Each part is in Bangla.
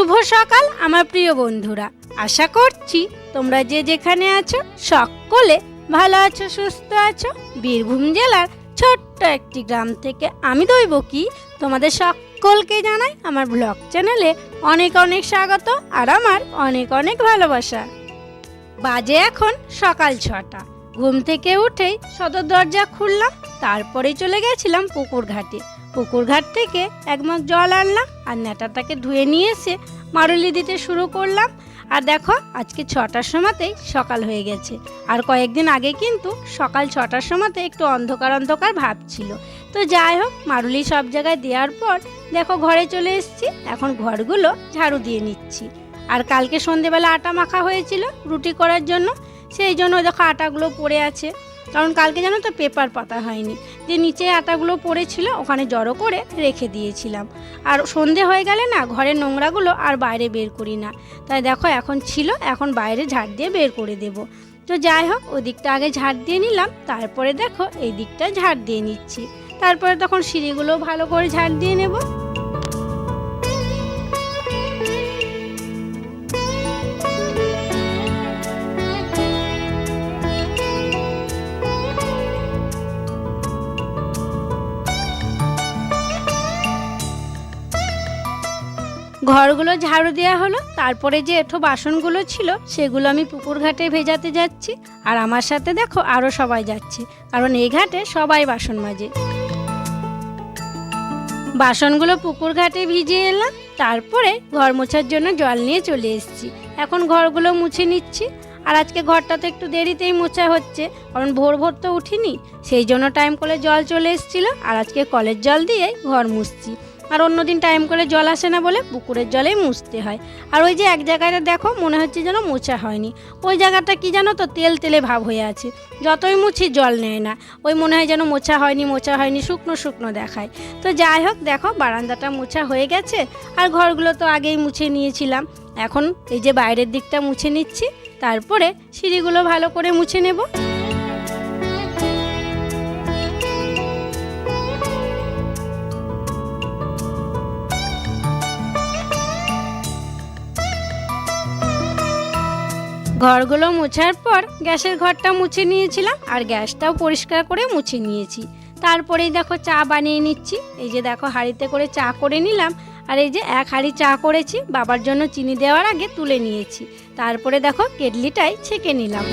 শুভ সকাল, আমার প্রিয় বন্ধুরা। আশা করছি তোমরা যে যেখানে আছো, সকলে ভালো আছো, সুস্থ আছো। বীরভূম জেলার ছোট্ট একটি গ্রাম থেকে আমি দইব কি, তোমাদের সকলকে জানাই আমার ব্লগ চ্যানেলে অনেক অনেক স্বাগত আর আমার অনেক অনেক ভালোবাসা। বাজে এখন সকাল ছটা। ঘুম থেকে উঠেই সদর দরজা খুললাম তারপরে চলে গেছিলাম পুকুর ঘাটে। পুকুর ঘাট থেকে এক মগ জল আনলাম আর নেটাটাকে ধুয়ে নিয়ে এসে মারুলি দিতে শুরু করলাম। আর দেখো, আজকে ছটার সময়তেই সকাল হয়ে গেছে। আর কয়েকদিন আগে কিন্তু সকাল ছটার সময়তে একটু অন্ধকার অন্ধকার ভাব ছিল। তো যাই হোক, মারুলি সব জায়গায় দেওয়ার পর দেখো ঘরে চলে এসেছি। এখন ঘরগুলো ঝাড়ু দিয়ে নিচ্ছি। আর কালকে সন্ধেবেলা আটা মাখা হয়েছিল রুটি করার জন্য। সেই জন্য দেখো আটাগুলো পড়ে আছে। কারণ কালকে জানো তো পেপার পাতা হয়নি। যে নিচে আটাগুলো পড়েছিল, ওখানে জড়ো করে রেখে দিয়েছিলাম। আর সন্ধে হয়ে গেলে না, ঘরের নোংরাগুলো আর বাইরে বের করি না। তাই দেখো, এখন ছিল, এখন বাইরে ঝাড় দিয়ে বের করে দেব। তো যাই হোক, ওই দিকটা আগে ঝাড় দিয়ে নিলাম, তারপরে দেখো, এই দিকটা ঝাড় দিয়ে নিচ্ছি। তারপরে তখন সিঁড়িগুলো ভালো করে ঝাড় দিয়ে নেব। ঘরগুলো ঝাড়ু দেওয়া হলো, তারপরে যে এঠো বাসনগুলো ছিল, সেগুলো আমি পুকুর ঘাটে ভেজাতে যাচ্ছি। আর আমার সাথে দেখো আরও সবাই যাচ্ছে, কারণ এই ঘাটে সবাই বাসন মাজে। বাসনগুলো পুকুর ঘাটে ভিজিয়ে এলাম, তারপরে ঘর মোছার জন্য জল নিয়ে চলে এসেছি। এখন ঘরগুলো মুছে নিচ্ছি, আর আজকে ঘরটা তো একটু দেরিতেই মোছা হচ্ছে, কারণ ভোর ভোর তো উঠিনি, সেই জন্য টাইম কলে জল চলে এসেছিল, আর আজকে কলের জল দিয়ে ঘর মুছছি। আর অন্যদিন টাইম করে জল আসে না বলে পুকুরের জলেই মুছতে হয়। আর ওই যে এক জায়গায় দেখো, মনে হচ্ছে যেন মোছা হয়নি। ওই জায়গাটা কি জানো তো, তেল তেলে ভাব হয়ে আছে। যতই মুছি, জল নেয় না। ওই মনে হয় যেন মোছা হয়নি মোছা হয়নি, শুকনো শুকনো দেখায়। তো যাই হোক, দেখো, বারান্দাটা মোছা হয়ে গেছে। আর ঘরগুলো তো আগেই মুছে নিয়েছিলাম। এখন এই যে বাইরের দিকটা মুছে নিচ্ছি। তারপরে সিঁড়িগুলো ভালো করে মুছে নেব। ঘরগুলো মোছার পর গ্যাসের ঘরটা মুছে নিয়েছিলাম আর গ্যাসটাও পরিষ্কার করে মুছে নিয়েছি। তারপরেই দেখো চা বানিয়ে নিচ্ছি। এই যে দেখো হাঁড়িতে করে চা করে নিলাম আর এই যে এক হাঁড়ি চা করেছি, বাবার জন্য চিনি দেওয়ার আগে তুলে নিয়েছি। তারপরে দেখো কেটলিটাই ছেঁকে নিলাম।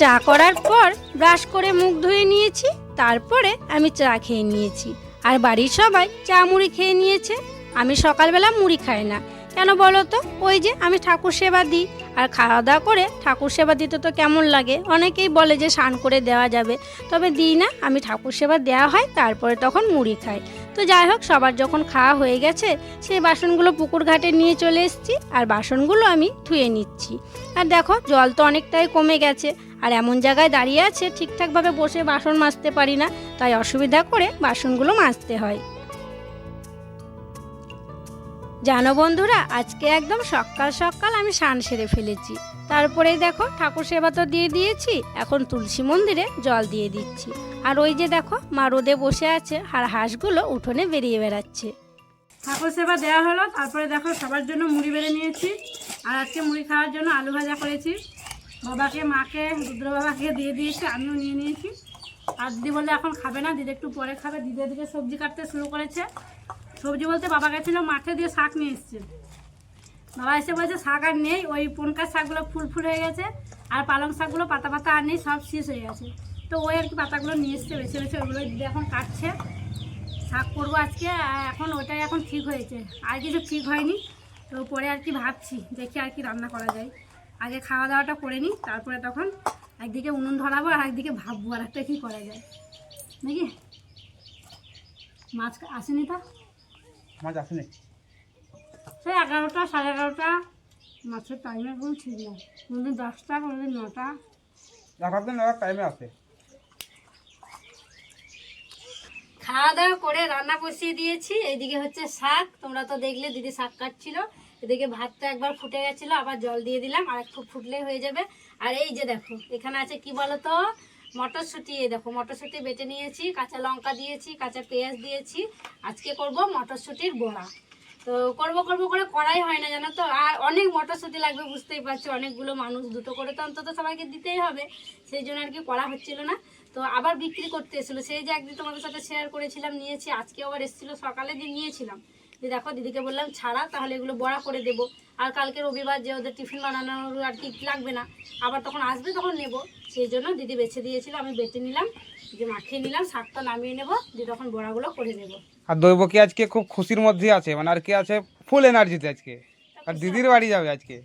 চা করার পর ব্রাশ করে মুখ ধুয়ে নিয়েছি, তারপরে আমি চা খেয়ে নিয়েছি। আর বাড়ির সবাই চা মুড়ি খেয়ে নিয়েছে। আমি সকালবেলা মুড়ি খাই না। কেন বলো তো? ওই যে আমি ঠাকুর সেবা দিই। আর খাওয়া দাওয়া করে ঠাকুর সেবা দিতে তো কেমন লাগে? অনেকেই বলে যে স্নান করে দেওয়া যাবে। তবে দিই না, আমি ঠাকুর সেবা দেওয়া হয়, তারপরে তখন মুড়ি খাই। তো যাই হোক, সবার যখন খাওয়া হয়ে গেছে, সেই বাসনগুলো পুকুর ঘাটে নিয়ে চলে এসেছি, আর বাসনগুলো আমি ধুয়ে নিচ্ছি। আর দেখো, জল তো অনেকটাই কমে গেছে, আর এমন জায়গায় দাঁড়িয়ে আছে, ঠিকঠাকভাবে বসে বাসন মাজতে পারি না, তাই অসুবিধা করে বাসনগুলো মাজতে হয়। জানো বন্ধুরা, আজকে একদম সকাল সকাল আমি স্নান সেরে ফেলেছি। তারপরেই দেখো, ঠাকুর সেবা তো দিয়ে দিয়েছি, এখন তুলসী মন্দিরে জল দিয়ে দিচ্ছি। আর ওই যে দেখো, মা রোদে বসে আছে, আর হাঁসগুলো উঠোনে বেরিয়ে বেড়াচ্ছে। ঠাকুর সেবা দেওয়া হলো, তারপরে দেখো সবার জন্য মুড়ি বেড়ে নিয়েছি। আর আজকে মুড়ি খাওয়ার জন্য আলু ভাজা করেছি। বাবাকে, মাকে, রুদ্র বাবাকে দিয়ে দিয়েছি, আমিও নিয়ে নিয়েছি। আর দিদি বলে এখন খাবে না, দিদি একটু পরে খাবে। দিদি দিকে সবজি কাটতে শুরু করেছে। সবজি বলতে বাবা গেছিল মাঠে দিয়ে শাক নিয়ে এসছে। বাবা এসে বলছে, শাক আর নেই, ওই পনকার শাকগুলো ফুল ফুল হয়ে গেছে, আর পালং শাকগুলো পাতা পাতা আর নেই, সব শেষ হয়ে গেছে। তো ওই আর কি পাতাগুলো নিয়ে এসছে, বেছে বেছে ওইগুলো দিদি এখন কাটছে। শাক করব আজকে এখন ওটাই এখন ঠিক হয়েছে, আর কিছু ঠিক হয়নি। তো পরে আর কি ভাবছি, দেখি আর কি রান্না করা যায়। আগে খাওয়া দাওয়াটা করে নিই, তারপরে তখন একদিকে উনুন ধরাবো আর একদিকে ভাববো আর একটা কী করা যায়। নাকি? মাছ আসেনি তো? মাছ আসেনি সেই এগারোটা সাড়ে এগারোটা মাছের টাইমে কোনো ঠিক না কোনোদিন দশটা কোনোদিন নটা। এক দিন এক টাইমে আসে খাওয়া দাওয়া করে রান্না বসিয়ে দিয়েছি। এইদিকে হচ্ছে শাক। তোমরা তো দেখলে দিদি শাক কাটছিল। এদিকে ভাতটা একবার ফুটে গেছিল আবার জল দিয়ে দিলাম। আর একটু ফুটলেই হয়ে যাবে। আর এই যে দেখো এখানে আছে কি বলো তো মটরশুঁটি দেখো মটরশুঁটি বেটে নিয়েছি, কাঁচা লঙ্কা দিয়েছি, কাঁচা পেঁয়াজ দিয়েছি। আজকে করব মটরশুঁটির বড়া। তো করব করব করে করাই হয় না, জানো তো? আর অনেক মটরশুঁটি লাগবে, বুঝতেই পারছ? অনেকগুলো মানুষ দুটো করে তো অন্তত সবাইকে দিতেই হবে। সেই জন্য আর কি করা হচ্ছিল না। তো আবার বিক্রি করতে এসেছিল। সেই যে একদিন তোমাদের সাথে শেয়ার করেছিলাম, নিয়েছি আজকে আবার এসেছিল, সকালে দিয়ে নিয়েছিলাম। দিয়ে দেখো, দিদিকে বললাম, ছাড়া, তাহলে এগুলো বড়া করে দেবো। আর কালকে রবিবার যে ওদের টিফিন বানানোর আর কি লাগবে না আবার তখন আসবে তখন নেব। সেই জন্য দিদি বেছে দিয়েছিল আমি বেটে নিলাম যে মাখিয়ে নিলাম শাকটা নামিয়ে নেব দিয়ে তখন বড়াগুলো করে নেব। আর দৈব কি আজকে খুব খুশির মধ্যে আছে? মানে আর কি আছে ফুল এনার্জিতে আজকে? আর দিদির বাড়ি যাবে আজকে?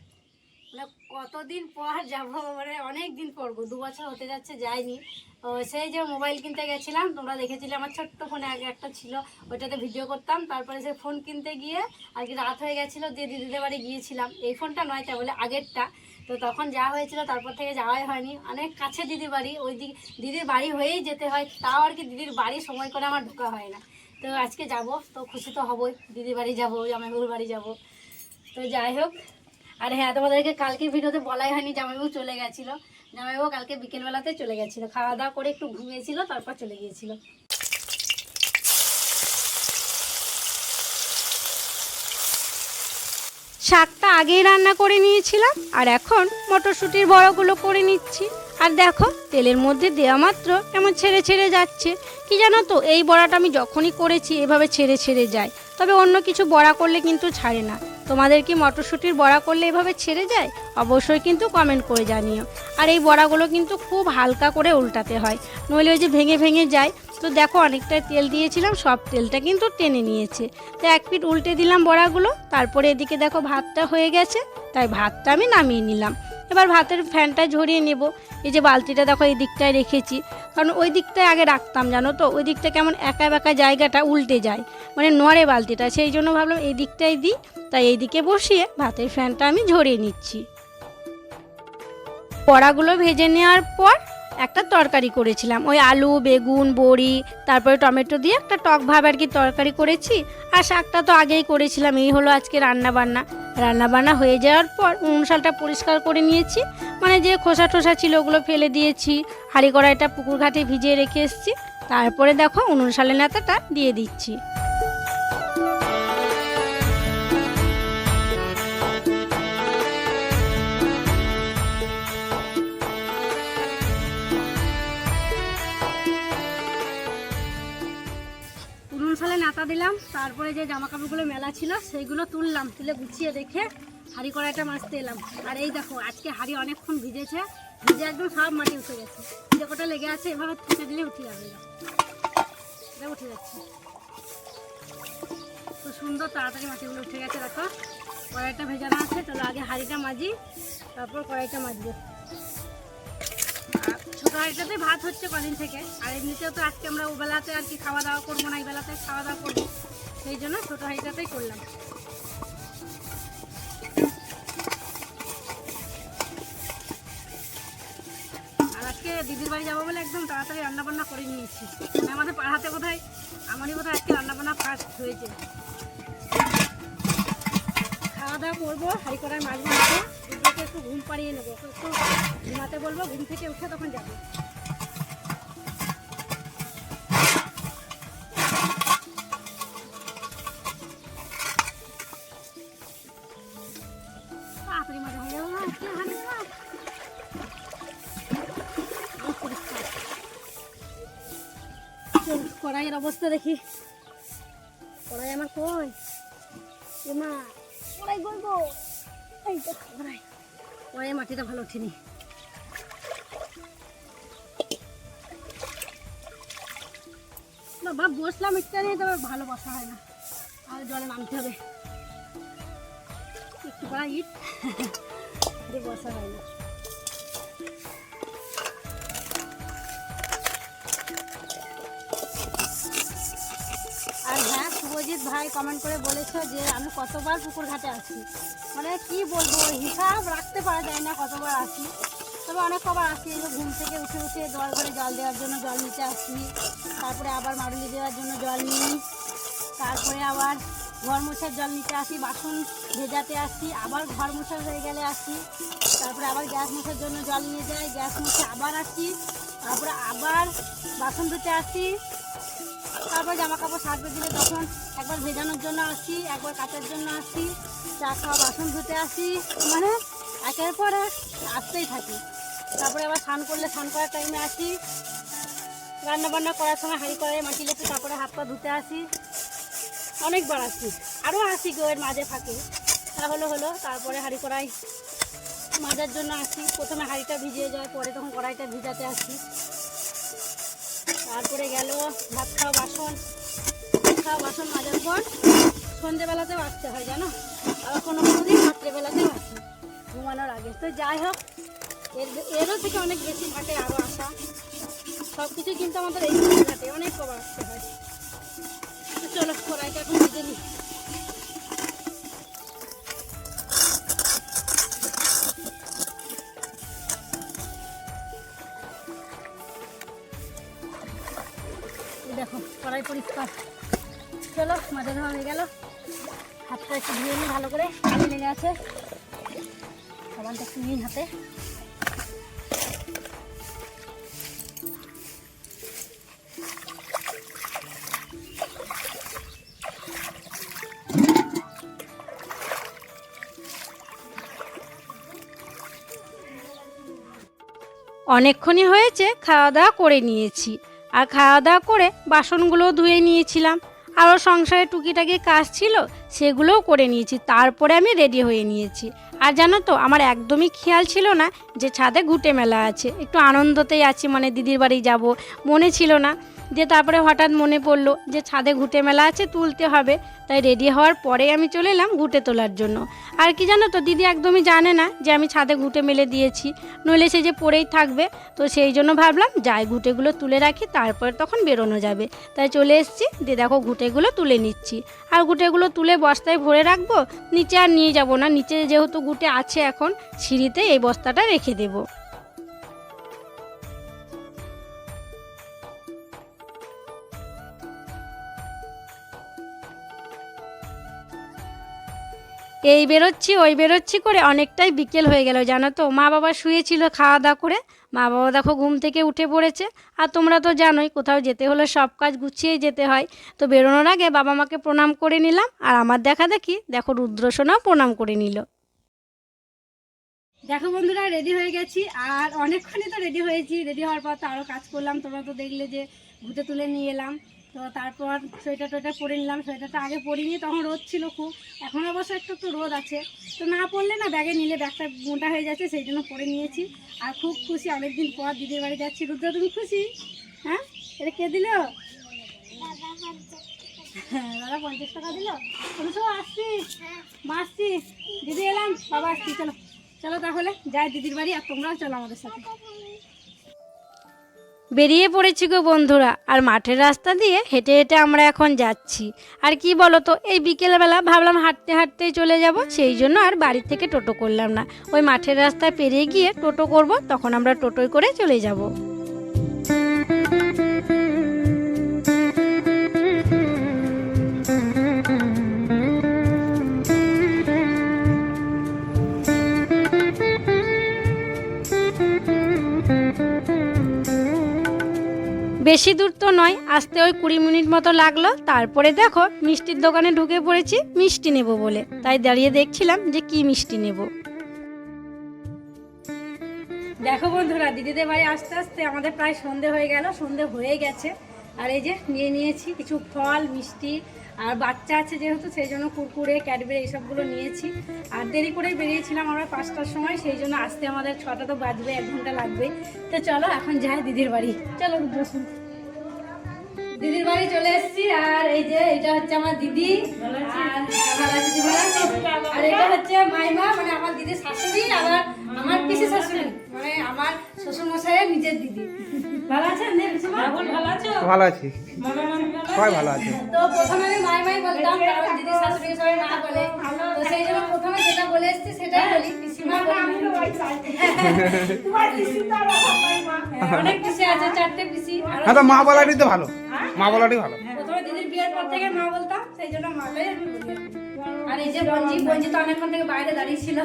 কতদিন পর যাব মানে অনেক দিন পর দু বছর হতে যাচ্ছে, যাইনি। সেই যে মোবাইল কিনতে গেছিলাম, তোমরা দেখেছিলে আমার ছোট্ট ফোনে আগে একটা ছিল, ওইটাতে ভিডিও করতাম, তারপরে সে ফোন কিনতে গিয়ে আর কি রাত হয়ে গেছিল দিয়ে দিদিদের বাড়ি গিয়েছিলাম। এই ফোনটা নয় তা বলে আগেরটা। তো তখন যাওয়া হয়েছিল তারপর থেকে যাওয়াই হয়নি। অনেক কাছে দিদির বাড়ি, ওই দিক, দিদির বাড়ি হয়েই যেতে হয়, তাও আর কি দিদির বাড়ি সময় করে আমার ঢোকা হয় না। তো আজকে যাব, তো খুশি তো হবই, দিদির বাড়ি যাব, জামাইবাবুর বাড়ি যাব। তো যাই হোক আর হ্যাঁ তোমাদেরকে কালকে ভিডিওতে বলাই হয়নি, জামাইবাবু চলে গেছিল। জামাইবাবু কালকে বিকেলবেলাতে চলে গেছিল। খাওয়া দাওয়া করে একটু ঘুমিয়েছিল, তারপর চলে গিয়েছিল। শাকটা আগেই রান্না করে নিয়েছিলাম, আর এখন মটরশুঁটির বড়াগুলো করে নিচ্ছি। আর দেখো, তেলের মধ্যে দেওয়া মাত্র এমন ছেড়ে ছেড়ে যাচ্ছে। কি জানো তো, এই বড়াটা আমি যখনই করেছি, এভাবে ছেড়ে ছেড়ে যায়। তবে অন্য কিছু বড়া করলে কিন্তু ছাড়ে না। তোমাদের কি মটরশুঁটির বড়া করলে এভাবে ছেড়ে যায়? অবশ্যই কিন্তু কমেন্ট করে জানিও। আর এই বড়াগুলো কিন্তু খুব হালকা করে উল্টাতে হয়। নইলে ওই যে ভেঙে ভেঙে যায়। তো দেখো অনেকটা তেল দিয়েছিলাম, সব তেলটা কিন্তু টেনে নিয়েছে। তো এক পিট উল্টে দিলাম বড়াগুলো। তারপরে এদিকে দেখো ভাতটা হয়ে গেছে। তাই ভাতটা আমি নামিয়ে নিলাম। এবার ভাতের ফ্যানটা ঝরিয়ে নেব। এই যে বালতিটা দেখো এই দিকটায় রেখেছি। কারণ ওই দিকটায় আগে রাখতাম, জানো তো? ওই দিকটা কেমন একা বেঁকা জায়গাটা উল্টে যায়। মানে নড়ে বালতিটা। সেই জন্য ভাবলাম এই দিকটাই দিই। তাই এই দিকে বসিয়ে ভাতের ফ্যানটা আমি ঝরিয়ে নিচ্ছি। বড়াগুলো ভেজে নেওয়ার পর একটা তরকারি করেছিলাম। ওই আলু, বেগুন, বড়ি, তারপরে টমেটো দিয়ে একটা টক ভাব আর কি তরকারি করেছি। আর শাকটা তো আগেই করেছিলাম, এই হলো আজকে রান্না বান্না রান্না বান্না হয়ে যাওয়ার পর উনুন শালটা পরিষ্কার করে নিয়েছি। মানে যে খোসা টোসা ছিল ওগুলো ফেলে দিয়েছি। হাঁড়ি কড়াইটা পুকুর ঘাটে ভিজিয়ে রেখে এসেছি। তারপরে দেখো উনুন শালের নেতাটা দিয়ে দিচ্ছি। তারপরে যে জামা কাপড়গুলো মেলা ছিল, সেইগুলো তুললাম, তুলে গুছিয়ে রেখে হাঁড়ি কড়াইটা মাছতে এলাম। আর এই দেখো, আজকে হাঁড়ি অনেকক্ষণ ভিজেছে, ভিজে একদম সব মাটি উঠে গেছে। যে কটা লেগে আছে, এভাবে তুলে দিলে উঠে যাবে এটা উঠে যাচ্ছে। তো সুন্দর তাড়াতাড়ি মাটিগুলো উঠে গেছে, দেখো। কড়াইটা ভেজানো আছে, চলো আগে হাঁড়িটা মাজি, তারপর কড়াইটা মাজবো। ছোট ভাত হচ্ছে কদিন থেকে, আর এমনিতেও তো আজকে আমরা ও বেলাতে আর কি খাওয়া দাওয়া করব না, এই বেলাতে খাওয়া দাওয়া করব। সেই জন্য ছোটো হাঁড়িটাতেই করলাম। আর আজকে দিদির বাড়ি যাব বলে একদম তাড়াতাড়ি রান্না বান্না করে নিয়েছি। মানে আমাদের পাড়াতে বোধহয়, আমারই বোধহয় আজকে রান্নাবান্না ফার্স্ট হয়েছে। খাওয়া দাওয়া করব হাঁড়ি করায় মাছ দিদিকে একটু ঘুম পাড়িয়ে নেব। একটু ঘুমাতে বলব, ঘুম থেকে উঠে তখন যাব। কড়াইয়ের অবস্থা দেখি। কড়াই আমার কই? মা, কড়াই তো কড়াই। কড়াইয়ে মাটিটা ভালো ওঠেনি বাবা, বসলাম ইটটা নিয়ে তবে ভালো বসা হয় না। আর জলে নামতে হবে। একটু কড়া ইট বসা হয় না। শুভজিৎ ভাই কমেন্ট করে বলেছ যে আমি কতবার পুকুর ঘাটে আসি মানে কি বলব, হিসাব রাখতে পারা যায় না কতবার আসি তবে অনেক কবার আসি এই ঘুম থেকে উঠে উঠে দল করে জল দেওয়ার জন্য জল নিতে আসি তারপরে আবার মারুলি দেওয়ার জন্য জল নিই, তারপরে আবার ঘর মোছার জল নিতে আসি, বাসন ভেজাতে আসি আবার ঘর মোছা হয়ে গেলে আসি তারপরে আবার গ্যাস মোছার জন্য জল নিয়ে যাই, গ্যাস মুছে আবার আসি তারপরে আবার বাসন ধুতে আসি তারপর জামা কাপড় সারবে দিলে তখন একবার ভেজানোর জন্য আসি, একবার কাচার জন্য আসি, চা খাওয়া বাসন ধুতে আসি মানে একের পর এক আসতেই থাকি। তারপরে আবার স্নান করলে স্নান করার টাইমে আসি রান্না বান্না করার সময় হাঁড়ি কড়াই মাটি লেপে তারপরে হাত পা ধুতে আসি, অনেকবার আসি আরও আসি কেউ এর মাঝে থাকে তাহলে হলো, তারপরে হাঁড়ি কড়াই মাজার জন্য আসি, প্রথমে হাঁড়িটা ভিজিয়ে যায়, পরে তখন কড়াইটা ভিজাতে আসি। তারপরে গেল ভাত খাওয়া বাসন। ভাত খাওয়া বাসন মাজার পর সন্ধেবেলাতেও আসতে হয়, জানো? আবার কোনো কোনো দিন রাত্রেবেলাতেও আসে, ঘুমানোর আগে। তো যাই হোক, এর এরও থেকে অনেক বেশি থাকে আরও আসা। সব কিছুই কিন্তু আমাদের এই ঘাটে অনেক কবার আসতে হয়। চলো, কড়াইটা এখন ভিজে নিই। কড়াই পরিষ্কার। চলো মাঝে ধোয়া হয়ে গেল। হাতটা একটু ধুয়ে নিই ভালো করে, পানি লেগে আছে। সাবানটা একটু নিই হাতে। অনেকক্ষণই হয়েছে খাওয়া দাওয়া করে নিয়েছি। আর খাওয়া দাওয়া করে বাসনগুলোও ধুয়ে নিয়েছিলাম। আরও সংসারে টুকিটাকি কাজ ছিল, সেগুলোও করে নিয়েছি। তারপরে আমি রেডি হয়ে নিয়েছি। আর জানো তো, আমার একদমই খেয়াল ছিল না যে ছাদে ঘুটে মেলা আছে। একটু আনন্দতেই আছি মানে দিদির বাড়ি যাব, মনে ছিল না। যে তারপরে হঠাৎ মনে পড়ল যে ছাদে ঘুটে মেলা আছে, তুলতে হবে। তাই রেডি হওয়ার পরে আমি চলে এলাম ঘুটে তোলার জন্য। আর কি জানো তো, দিদি একদমই জানে না যে আমি ছাদে ঘুটে মেলে দিয়েছি। নইলে সে যে পড়েই থাকবে। তো সেই জন্য ভাবলাম, যাই ঘুটেগুলো তুলে রাখি, তারপর তখন বেরোনো যাবে। তাই চলে এসছি দিয়ে দেখো ঘুটেগুলো তুলে নিচ্ছি। আর ঘুটেগুলো তুলে বস্তায় ভরে রাখব, নিচে আর নিয়ে যাব না। নিচে যেহেতু ঘুটে আছে এখন, সিঁড়িতে এই বস্তাটা রেখে দেবো। এই বেরোচ্ছি, ওই বেরোচ্ছি করে অনেকটাই বিকেল হয়ে গেল, জানো তো। মা বাবা শুয়েছিল খাওয়া দাওয়া করে। মা বাবা দেখো ঘুম থেকে উঠে পড়েছে। আর তোমরা তো জানোই, কোথাও যেতে হলে সব কাজ গুছিয়েই যেতে হয়। তো বেরোনোর আগে বাবা মাকে প্রণাম করে নিলাম। আর আমার দেখা দেখি, দেখো রুদ্রসোনাও প্রণাম করে নিল। দেখো বন্ধুরা রেডি হয়ে গেছি। আর অনেকক্ষণই তো রেডি হয়েছি। রেডি হওয়ার পর তো আরও কাজ করলাম। তোমরা তো দেখলে যে ঘুটে তুলে নিয়ে এলাম। তো তারপর সোয়েটার টোয়েটার পরে নিলাম, সোয়েটারটা আগে পরিনি, তখন রোদ ছিল খুব। এখন অবশ্য একটু একটু রোদ আছে। তো না পড়লে না ব্যাগে নিলে ব্যাগটা মোটা হয়ে যাচ্ছে, সেই জন্য পরে নিয়েছি। আর খুব খুশি অনেকদিন পর দিদির বাড়ি যাচ্ছি। রুদ্র, তুমি খুশি? হ্যাঁ? এটা কে দিল? হ্যাঁ দাদা পঞ্চাশ টাকা দিল? তুমি সব আসছি। মা দিদি এলাম, বাবা, আসছি, চলো। চলো তাহলে, যাই দিদির বাড়ি, আর তোমরাও চলো আমাদের সাথে। বেরিয়ে পড়েছি গো বন্ধুরা। আর মাঠের রাস্তা দিয়ে হেঁটে হেঁটে আমরা এখন যাচ্ছি। আর কি বলো তো এই বিকেলবেলা ভাবলাম হাঁটতে হাঁটতেই চলে যাব, সেই জন্য আর বাড়ি থেকে টোটো করলাম না। ওই মাঠের রাস্তায় পেরিয়ে গিয়ে টোটো করব, তখন আমরা টোটোয় করে চলে যাব। বেশি দূর তো নয়, আসতে ওই কুড়ি মিনিট মতো লাগল। তারপরে দেখো, মিষ্টির দোকানে ঢুকে পড়েছি, মিষ্টি নেব বলে। তাই দাঁড়িয়ে দেখছিলাম যে কি মিষ্টি নেব। দেখো বন্ধুরা, দিদিদের বাড়ি আস্তে আস্তে আমাদের প্রায় সন্ধে হয়ে গেল, সন্ধে হয়ে গেছে। আর এই যে নিয়ে নিয়েছি কিছু ফল, মিষ্টি আর বাচ্চা আছে যেহেতু সেই জন্য কুরকুরে ক্যাডবেরি এইসবগুলো নিয়েছি। আর দেরি করেই বেরিয়েছিলাম আমরা পাঁচটার সময় সেই জন্য আসতে আমাদের ছটা তো বাজবে এক ঘণ্টা লাগবে। তো চলো এখন যাই দিদির বাড়ি। চলো রুদ্রসুন। দিদির বাড়ি চলে এসেছি আর এই যে এটা হচ্ছে আমার দিদি? আর এটা হচ্ছে মাইমা মানে আমার দিদির শাশুড়ি আবার আমার পিসি শাশুড়ি মানে আমার শ্বশুর মশাইয়ের নিজের দিদি। ভালো আছেন আছি? সবাই ভালো আছে। তো প্রথমে আমি মাই মাই বলতাম কারণ দিদি শাশুড়ি সবাই মা বলে। তো সেই জন্য প্রথমে যেটা বলে এসেছি সেটাই বলি। পিসিমা হ্যাঁ, অনেক পিসি আছে চারটে পিসি হ্যাঁ তো মা বলাটাই তো ভালো। মা বলাটাই ভালো। প্রথমে দিদির বিয়ের পর থেকে মা বলতাম সেই জন্য মাটাই আমি এই যে বঞ্জি বঞ্জি তো অনেকক্ষণ থেকে বাইরে দাঁড়িয়ে ছিল।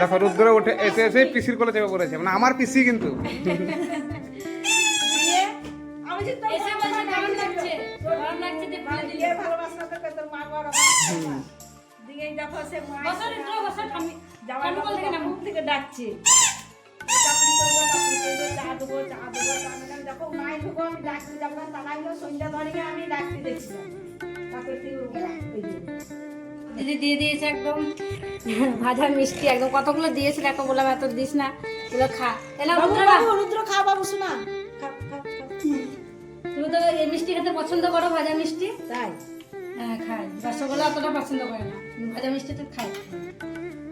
দেখো রুদ্র উঠে এসে এসে পিসির কোলে চেপে পড়েছে। মানে আমার পিসি কিন্তু। আমি ডাকতে দেখছিলাম তারপরে দিদি দিয়ে দিয়েছে একদম ভাজা মিষ্টি একদম কতগুলো দিয়েছে দেখো বললাম এত দিস না এগুলো খা। এলা রুদ্র খা বাবু শোনা। তুমি তো এই মিষ্টি খেতে পছন্দ করো ভাজা মিষ্টি? তাই। হ্যাঁ খাই। রসগোল্লা অতটা পছন্দ করে না। ভাজা মিষ্টি তো খাই।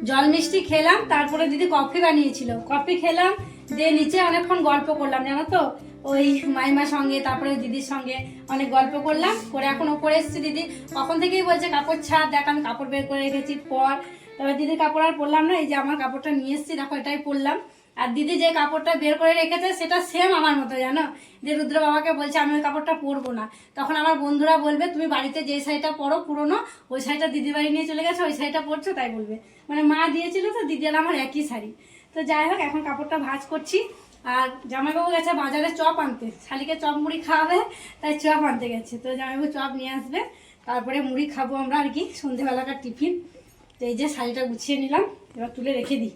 জল মিষ্টি খেলাম, তারপরে দিদি কফি বানিয়েছিল। কফি খেলাম, দিয়ে নিচে অনেকক্ষণ গল্প করলাম, জানো তো? ওই মাইমার সঙ্গে, তারপরে দিদির সঙ্গে অনেক গল্প করলাম, করে এখন ওপরে এসেছি দিদি। কখন থেকেই বলছে, কাপড় ছাড়, দেখ আমি কাপড় বের করে রেখেছি, পর। তারপর দিদির কাপড় আর পরলাম না, এই যে আমার কাপড়টা নিয়ে এসেছি, দেখো এটাই পরলাম। আর দিদি যে কাপড়টা বের করে রেখেছে, সেটা সেম আমার মতো, জানো? যে রুদ্র বাবাকে বলছে, আমি ওই কাপড়টা পরবো না। তখন আমার বন্ধুরা বলবে, তুমি বাড়িতে যে শাড়িটা পরো, পুরোনো, ওই শাড়িটা দিদি বাড়ি নিয়ে চলে গেছে, ওই শাড়িটা পরছো? তাই বলবে। মানে মা দিয়েছিল তো, দিদি আর আমার একই শাড়ি। তো যাই হোক, এখন কাপড়টা ভাজ করছি। আর জামাইবাবু গেছে বাজারে চপ আনতে। শালিকে চপ মুড়ি খাওয়াবে, তাই চপ আনতে গেছে। তো জামাইবাবু চপ নিয়ে আসবে। তারপরে মুড়ি খাব আমরা আর কি। সন্ধেবেলাকার টিফিন। তো এই যে শাড়িটা গুছিয়ে নিলাম, এবার তুলে রেখে দিই।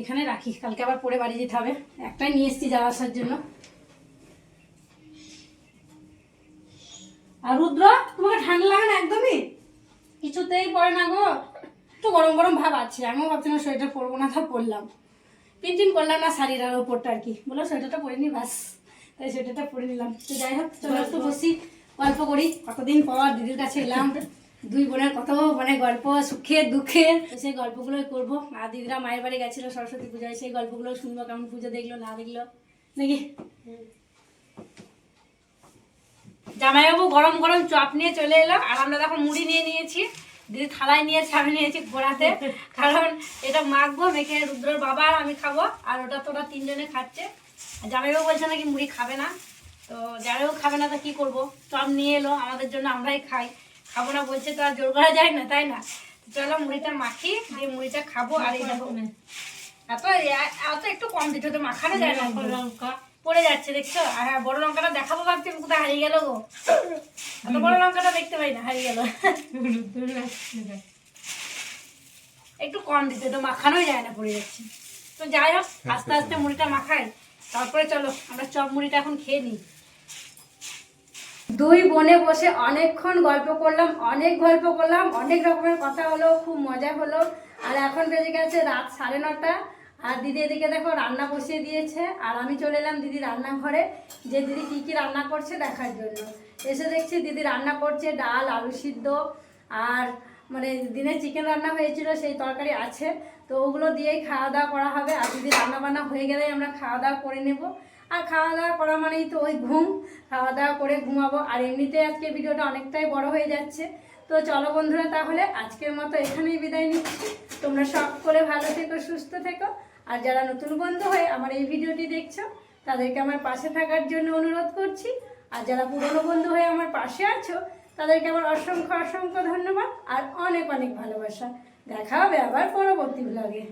এখানে রাখি, কালকে আবার পরে বাড়ি যেতে হবে। একটাই নিয়ে এসেছি যাওয়া আসার জন্য। আর রুদ্র, তোমাকে ঠান্ডা লাগে না একদমই? কিছুতেই পড়ে না গো। একটু গরম গরম ভাব আছে। আমিও ভাবছিলাম সোয়েটার পরবো না তা পরলাম। পিনটিন করলাম না শাড়ির আর ওপরটা আর কি। বলো সোয়েটারটা পরে নি বাস তাই সোয়েটারটা পরে নিলাম। তো যাই হোক, চলো একটু বসি, গল্প করি। কতদিন পর দিদির কাছে এলাম। দুই বোনের কত মানে গল্প, সুখে, দুঃখে। সেই গল্পগুলোই করব। আর দিদিরা মায়ের বাড়ি গেছিল, সরস্বতী পূজায়। সেই গল্পগুলো শুনব, কেমন পুজো দেখল, না দেখল। নাকি? জামাইবাবু গরম গরম চপ নিয়ে চলে এলো, আর আমরা তখন মুড়ি নিয়ে নিয়েছি। দিদি থালায় নিয়ে আমি নিয়েছি ঘোরাতে কারণ এটা মাখবো, মেখে রুদ্রর বাবা আর আমি খাব, আর ওটা তো ওরা তিনজনে খাচ্ছে। জামাইবাবু বলছে নাকি মুড়ি খাবে না। তো জামাইবাবু খাবে না তো কি করব? চপ নিয়ে এলো, আমাদের জন্য আমরাই খাই। খাব না বলছে তো আর জোর করা যায় না তাই না? চলো মুড়িটা মাখি দিয়ে মুড়িটা খাব আর এই দেখো। এত এত একটু কম দিতে তো মাখানো যায় না। লঙ্কা পড়ে যাচ্ছে দেখছ? আর হ্যাঁ বড় লঙ্কাটা দেখাবো ভাবছি কোথায় হারিয়ে গেল গো। এত বড় লঙ্কাটা দেখতে পাই না হারিয়ে গেল। একটু কম দিতে তো মাখানোই যায় না পড়ে যাচ্ছে। তো যাই হোক আস্তে আস্তে মুড়িটা মাখাই। তারপরে চলো আমরা চপ মুড়িটা এখন খেয়ে নিই। দুই বোনে বসে অনেকক্ষণ গল্প করলাম, অনেক গল্প করলাম, অনেক রকমের কথা হলো, খুব মজা হলো। আর এখন বেজে গেছে রাত সাড়ে নটা। আর দিদি এদিকে দেখো রান্না বসিয়ে দিয়েছে। আর আমি চলে এলাম দিদি রান্নাঘরে, যে দিদি কি কি রান্না করছে দেখার জন্য। এসে দেখছি দিদি রান্না করছে ডাল, আলু সিদ্ধ। আর মানে দিনে চিকেন রান্না হয়েছিল, সেই তরকারি আছে। তো ওগুলো দিয়েই খাওয়া দাওয়া করা হবে। আর দিদি রান্না বান্না হয়ে গেলেই আমরা খাওয়া দাওয়া করে নেব। আর খাওয়া দাওয়া করা মানেই তো ওই ঘুম। খাওয়া দাওয়া করে ঘুমাবো। আর এমনিতে আজকে ভিডিওটা অনেকটাই বড় হয়ে যাচ্ছে। তো চলো বন্ধুরা, তাহলে আজকের মতো এখানেই বিদায় নিচ্ছি। তোমরা সব করে ভালো থেকো, সুস্থ থেকো। আর যারা নতুন বন্ধু হয়ে আমার এই ভিডিওটি দেখছ, তাদেরকে আমার পাশে থাকার জন্য অনুরোধ করছি। আর যারা পুরনো বন্ধু হয়ে আমার পাশে আছো, তাদেরকে আমার অসংখ্য অসংখ্য ধন্যবাদ। আর অনেক অনেক ভালোবাসা। দেখা হবে আবার পরবর্তী ব্লগে